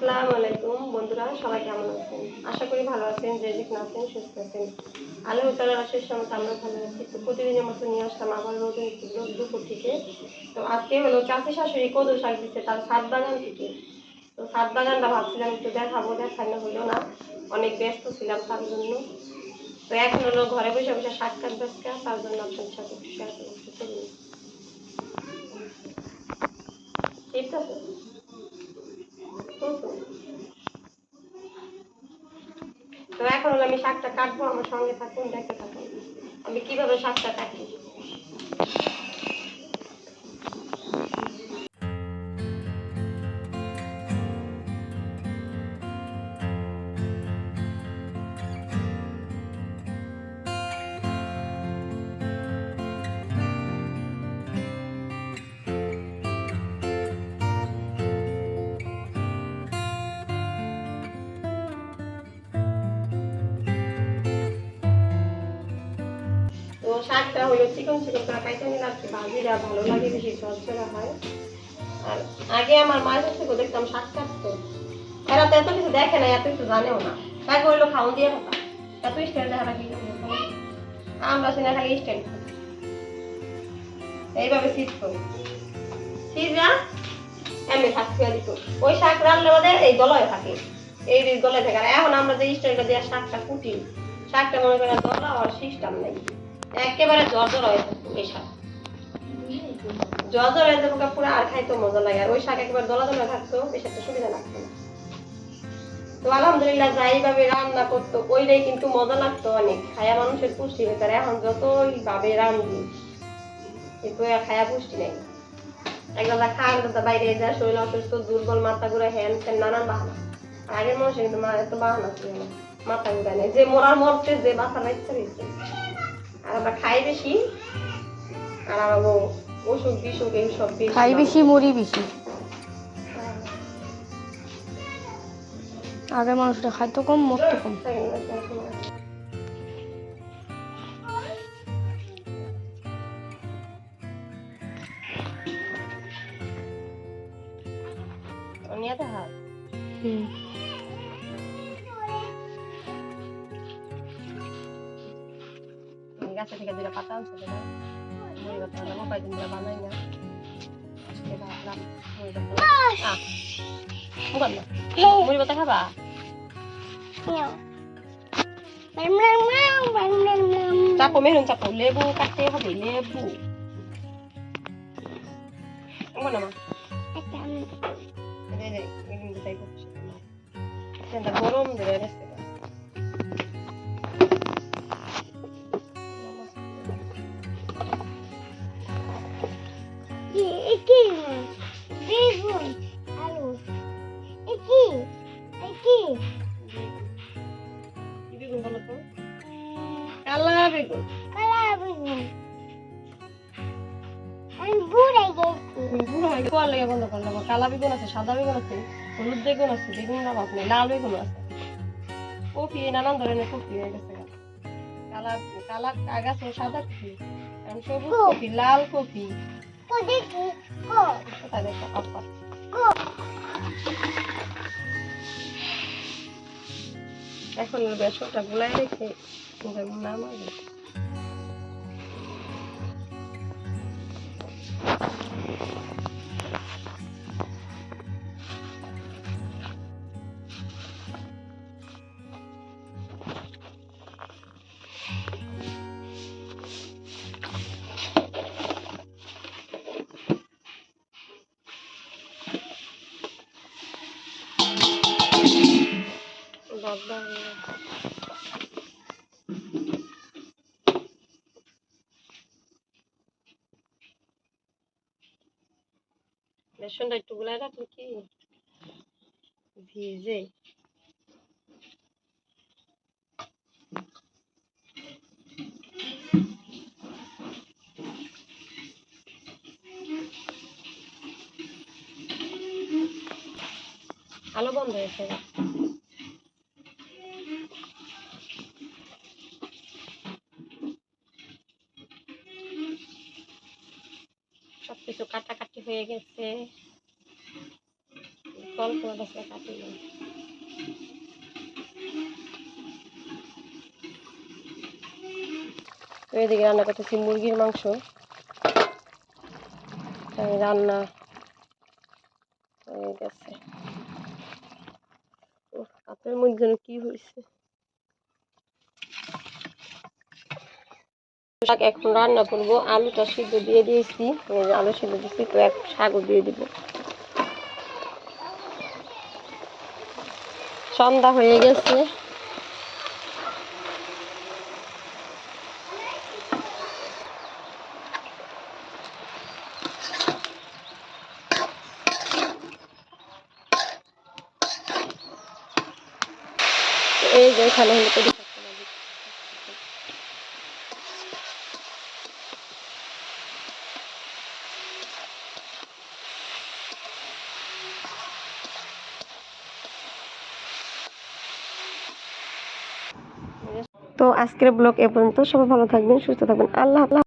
আসসালামু আলাইকুম বন্ধুরা সবাই কেমন আছেন? আশা করি ভালো আছেন যে যেখানে আছেন সুস্থ আছেন। আল্লাহ তালার আশেষ সময় আমরা ভালো আছি। তো প্রতিদিনের মতো নিয়ে আসলাম আবার নতুন দুপুর থেকে। তো আজকে হলো চাষি শাশুড়ি কদু শাক দিচ্ছে তার সাত বাগান থেকে। তো সাত বাগানটা ভাবছিলাম একটু দেখাবো দেখানো হলো না। অনেক ব্যস্ত ছিলাম তার জন্য। তো এখন হলো ঘরে বসে বসে শাক কাটবে আজকে, তার জন্য আপনার সাথে একটু শেয়ার চলুন ঠিক আছে প্রচুর। তো এখন হলো আমি শাকটা কাটবো আমার সঙ্গে থাকুন দেখে থাকুন। আমি কীভাবে শাকটা কাটি? শাকটা হলো চিকন চিকন করে কাইটে নিলাম কি ভাজিটা ভালো লাগে বেশি, ঝরঝরা হয়। আর আগে আমার মায়ের কাছ দেখতাম শাক কাটতো। এরা তো এত কিছু দেখে না, এত কিছু জানেও না। তাকে হইল খাওয়ান দিয়ে কথা এত স্টাইল দেখা কি আমরা সিনা খালি স্টাইল এইভাবে শীত করি। সিজা এমনি শাক খেয়ে দিত। ওই শাক রান্না বাদে এই গলায় থাকে। এই গলায় থাকে। আর এখন আমরা যে স্টাইলটা দিয়ে শাকটা কুটি, শাকটা মনে করেন গলা আর সিস্টেম নেই। একেবারে জ্বর হয়ে এই শাক। জ্বর হয়ে যাব পুরো আর খাইতে মজা লাগে। আর ওই শাক একেবারে দলা দলা থাকতো, বেশ একটা সুবিধা লাগতো না। তো আলহামদুলিল্লাহ, যাইভাবে রান্না করতো, ওইটাই কিন্তু মজা লাগতো অনেক। খায়া মানুষের পুষ্টি হয়েছে আর এখন যতই ভাবে রান্ধি কিন্তু খায়া পুষ্টি নেই। একদম খাওয়ার দাদা বাইরে যায়, শরীর অসুস্থ, দুর্বল, মাথা ঘুরে হ্যান ফ্যান নানান বাহানা। আগের মানুষের কিন্তু এত বাহানা ছিল না। মাথা ঘুরে নেই। যে মরার মরতে যে বাসা বাচ্চা রয়েছে আমরা খাই বেশি। আর ও- অসুখ বিসুখ এইসব বেশি খাই বেশি মরি বেশি। আগের মানুষটা খাইতো কম মরতো কম। নিয়ে তো হাত হুম গাছে থেকে দুটা পাতা উঠছে না মুড়ি পাতা হলাম কয়েকদিন ধরে বানাই না আজকে ভাবলাম মুড়ি পাতা আহ মুখান না মুড়ি পাতা খাবা চাপো মেরুন চাপো লেবু কাটতে হবে লেবু মুখান না কোয়ার লেগে বন্ধ করলাম কালা বেগুন আছে সাদা বেগুন আছে হলুদ বেগুন আছে বেগুন না বাপনে লাল বেগুন আছে। কপি নানান ধরনের কপি হয়ে গেছে কালা কালা আগাছ সাদা কপি আর সবুজ কপি লাল কপি। কোথায় দেখো অফার এখন বেসনটা গুলাই রেখে নামাবো। বেসনটা একটু গুলাই রাখলে কি ভিজে। আলো বন্ধ হয়েছে। সবকিছু কাটাকাটি হয়ে গেছে। অল্প গাছটা কাটি নিই। এদিকে রান্না করতেছি মুরগির মাংস। রান্না হয়ে গেছে। মধ্যে যেন কি হয়েছে? শাক এখন রান্না করব। আলুটা সিদ্ধ দিয়ে দিয়েছি। আলু সিদ্ধ দিয়েছি, তো এক শাকও দিয়ে দিব। সন্ধ্যা হয়ে গেছে। এই যে হলো ভাজি। তো আজকের ব্লগ এ পর্যন্ত সবাই ভালো থাকবেন, সুস্থ থাকবেন আল্লাহ আল্লাহ